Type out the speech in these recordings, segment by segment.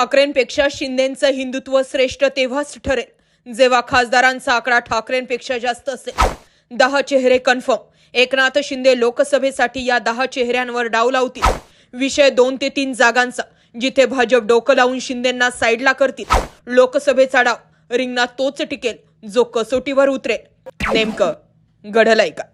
ठाकरेंपेक्षा शिंदेचं हिंदुत्व श्रेष्ठ तेव्हाच ठरेल जेव्हा खासदारांचा आकडा ठाकरेंपेक्षा जास्त असेल. दहा चेहरे कन्फर्म एकनाथ शिंदे लोकसभेसाठी या दहा चेहऱ्यांवर डाव लावतील. विषय दोन ते तीन जागांचा जिथे भाजप डोकं लावून शिंदेंना साईडला करतील. लोकसभेचा डाव रिंगणात तोच टिकेल जो कसोटीवर उतरेल. नेमकं घडलंय का?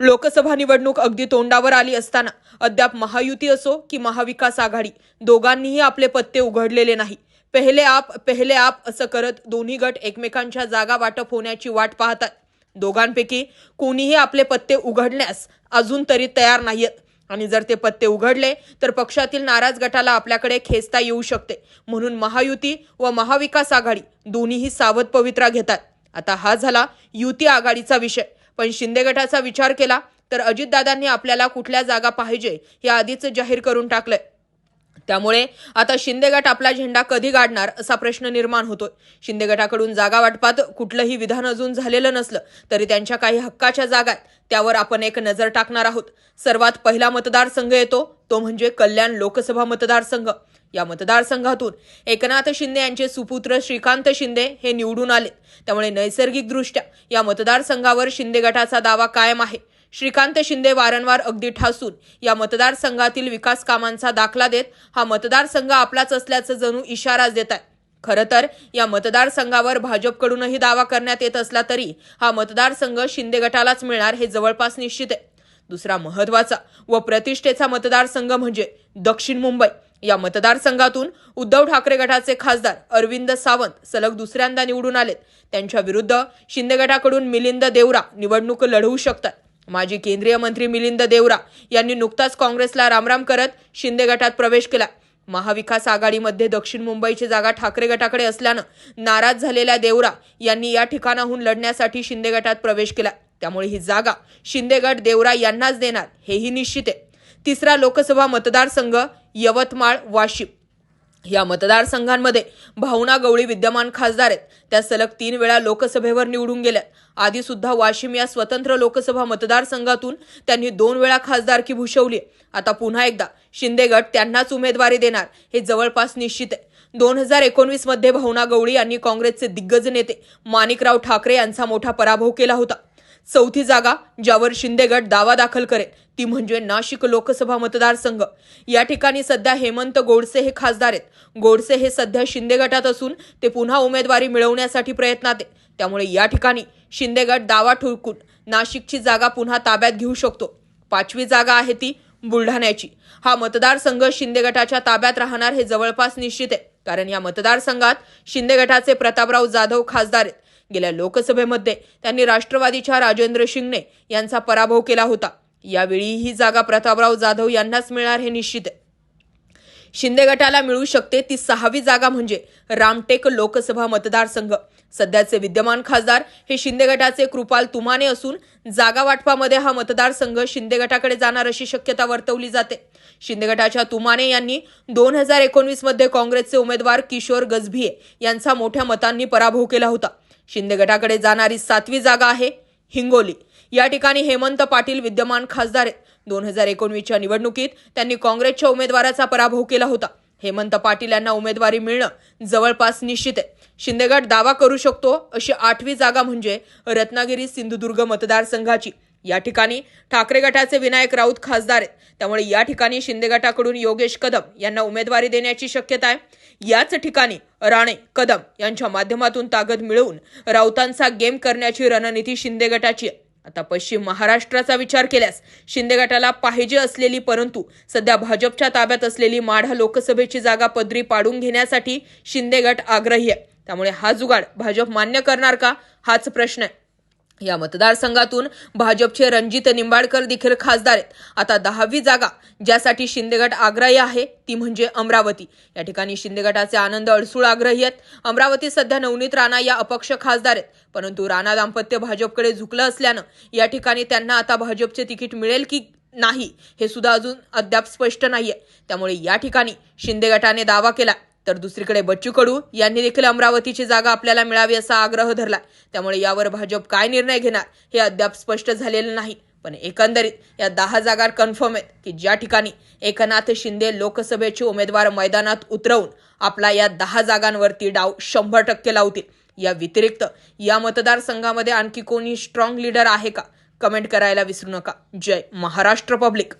लोकसभा निवडणूक अगदी तोंडावर आली असताना अद्याप महायुती असो की महाविकास आघाडी दोघांनीही आपले पत्ते उघडलेले नाही. पहिले आप पहिले आप असं करत दोन्ही गट एकमेकांच्या जागा वाटप होण्याची वाट पाहतात. दोघांपैकी कोणीही आपले पत्ते उघडण्यास अजून तरी तयार नाहीयेत. आणि जर ते पत्ते उघडले तर पक्षातील नाराज गटाला आपल्याकडे खेचता येऊ शकते. म्हणून महायुती व महाविकास आघाडी दोन्हीही सावध पवित्रा घेतात. आता हा झाला युती आघाडीचा विषय. पण शिंदे गटाचा विचार केला तर अजितदादांनी आपल्याला कुठल्या जागा पाहिजे हे आधीच जाहीर करून टाकलंय. त्यामुळे आता शिंदे गट आपला झेंडा कधी गाडणार असा प्रश्न निर्माण होतोय. शिंदे गटाकडून जागा वाटपात कुठलंही विधान अजून झालेलं नसलं तरी त्यांच्या काही हक्काच्या जागा आहेत. त्यावर आपण एक नजर टाकणार आहोत. सर्वात पहिला मतदारसंघ येतो तो म्हणजे कल्याण लोकसभा मतदारसंघ. या मतदारसंघातून एकनाथ शिंदे यांचे सुपुत्र श्रीकांत शिंदे हे निवडून आले. त्यामुळे नैसर्गिकदृष्ट्या या मतदारसंघावर शिंदे गटाचा दावा कायम आहे. श्रीकांत शिंदे वारंवार अगदी ठासून या मतदारसंघातील विकास कामांचा दाखला देत हा मतदारसंघ आपलाच असल्याचं जणू इशाराच देत आहे. खरं तर या मतदारसंघावर भाजपकडूनही दावा करण्यात येत असला तरी हा मतदारसंघ शिंदे गटालाच मिळणार हे जवळपास निश्चित आहे. दुसरा महत्त्वाचा व प्रतिष्ठेचा मतदारसंघ म्हणजे दक्षिण मुंबई. या मतदारसंघातून उद्धव ठाकरे गटाचे खासदार अरविंद सावंत सलग दुसऱ्यांदा निवडून आलेत. त्यांच्या विरुद्ध शिंदे गटाकडून मिलिंद देवरा निवडणूक लढवू शकतात. माजी केंद्रीय मंत्री मिलिंद देवरा यांनी नुकताच काँग्रेसला रामराम करत शिंदे गटात प्रवेश केला. महाविकास आघाडीमध्ये दक्षिण मुंबईची जागा ठाकरे गटाकडे असल्यानं नाराज झालेल्या देवरा यांनी या ठिकाणाहून लढण्यासाठी शिंदे गटात प्रवेश केला. त्यामुळे ही जागा शिंदे गट देवरा यांनाच देणार हेही निश्चित आहे. तिसरा लोकसभा मतदारसंघ यवतमाळ वाशिम. या मतदारसंघांमध्ये भावना गवळी विद्यमान खासदार आहेत. त्या सलग तीन वेळा लोकसभेवर निवडून गेल्या आधी सुद्धा वाशिम या स्वतंत्र लोकसभा मतदारसंघातून त्यांनी दोन वेळा खासदारकी भूषवली आता पुन्हा एकदा शिंदे गट त्यांनाच उमेदवारी देणार हे जवळपास निश्चित आहे. दोन हजार एकोणवीसमध्ये भावना गवळी यांनी काँग्रेसचे दिग्गज नेते माणिकराव ठाकरे यांचा मोठा पराभव केला होता. चौथी जागा ज्यावर शिंदे गट दावा दाखल करेल ती म्हणजे नाशिक लोकसभा मतदारसंघ. या ठिकाणी सध्या हेमंत गोडसे हे खासदार आहेत. गोडसे हे सध्या शिंदे गटात असून ते पुन्हा उमेदवारी मिळवण्यासाठी प्रयत्नात आहे त्यामुळे या ठिकाणी शिंदे गट दावा ठुळकून नाशिकची जागा पुन्हा ताब्यात घेऊ शकतो. पाचवी जागा आहे ती बुलढाण्याची. हा मतदारसंघ शिंदे गटाच्या ताब्यात राहणार हे जवळपास निश्चित आहे. कारण या मतदारसंघात शिंदे गटाचे प्रतापराव जाधव खासदार आहेत. गेल्या लोकसभेमध्ये त्यांनी राष्ट्रवादीच्या राजेंद्र शिंगणे यांचा पराभव केला होता. यावेळी ही जागा प्रतापराव जाधव यांनाच मिळणार हे निश्चित आहे. शिंदे गटाला मिळू शकते ती सहावी जागा म्हणजे रामटेक लोकसभा मतदारसंघ. सध्याचे विद्यमान खासदार हे शिंदे गटाचे कृपाल तुमाने असून जागा वाटपामध्ये हा मतदारसंघ शिंदे गटाकडे जाणार अशी शक्यता वर्तवली जाते. शिंदे गटाच्या तुमाने यांनी दोन हजार एकोणवीसमध्ये काँग्रेसचे उमेदवार किशोर गजभिये यांचा मोठ्या मतांनी पराभव केला होता. शिंदे गटाकडे जाणारी सातवी जागा आहे. हिंगोली. या ठिकाणी हेमंत पाटील विद्यमान खासदार आहेत. दोन हजार एकोणवीसच्या निवडणुकीत त्यांनी काँग्रेसच्या उमेदवाराचा पराभव केला होता. हेमंत पाटील यांना उमेदवारी मिळणं जवळपास निश्चित आहे. शिंदेगड दावा करू शकतो अशी आठवी जागा म्हणजे रत्नागिरी सिंधुदुर्ग मतदारसंघाची. या ठिकाणी ठाकरे गटाचे विनायक राऊत खासदार आहेत. त्यामुळे या ठिकाणी शिंदे गटाकडून योगेश कदम यांना उमेदवारी देण्याची शक्यता आहे. याच ठिकाणी राणे कदम यांच्या माध्यमातून ताकद मिळवून राऊतांचा गेम करण्याची रणनीती शिंदे गटाची आहे. आता पश्चिम महाराष्ट्राचा विचार केल्यास शिंदे गटाला पाहिजे असलेली परंतु सध्या भाजपच्या ताब्यात असलेली माढा लोकसभेची जागा पदरी पाडून घेण्यासाठी शिंदे गट आग्रही आहे. त्यामुळे हा जुगाड भाजप मान्य करणार का? हाच प्रश्न आहे. या मतदारसंघातून भाजपचे रणजित निंबाडकर देखील खासदार आहेत. आता दहावी जागा ज्यासाठी शिंदेगट आग्रही आहे ती म्हणजे अमरावती. या ठिकाणी शिंदे गटाचे आनंद अडसूळ आग्रही आहेत. अमरावती सध्या नवनीत राणा या अपक्ष खासदार आहेत. परंतु राणा दाम्पत्य भाजपकडे झुकलं असल्यानं या ठिकाणी त्यांना आता भाजपचे तिकीट मिळेल की नाही हे सुद्धा अजून अद्याप स्पष्ट नाहीये. त्यामुळे या ठिकाणी शिंदे गटाने दावा केला. तर दुसरीकडे बच्चू कडू यांनी देखील अमरावतीची जागा आपल्याला मिळावी असा आग्रह धरला त्यामुळे यावर भाजप काय निर्णय घेणार हे अद्याप स्पष्ट झालेलं नाही. पण एकंदरीत या दहा जागा कन्फर्म आहेत की ज्या ठिकाणी एकनाथ शिंदे लोकसभेचे उमेदवार मैदानात उतरवून आपला या दहा जागांवरती डाव शंभर टक्के लावतील. या व्यतिरिक्त या मतदारसंघामध्ये आणखी कोणी स्ट्रॉंग लीडर आहे का? कमेंट करायला विसरू नका. जय महाराष्ट्र पब्लिक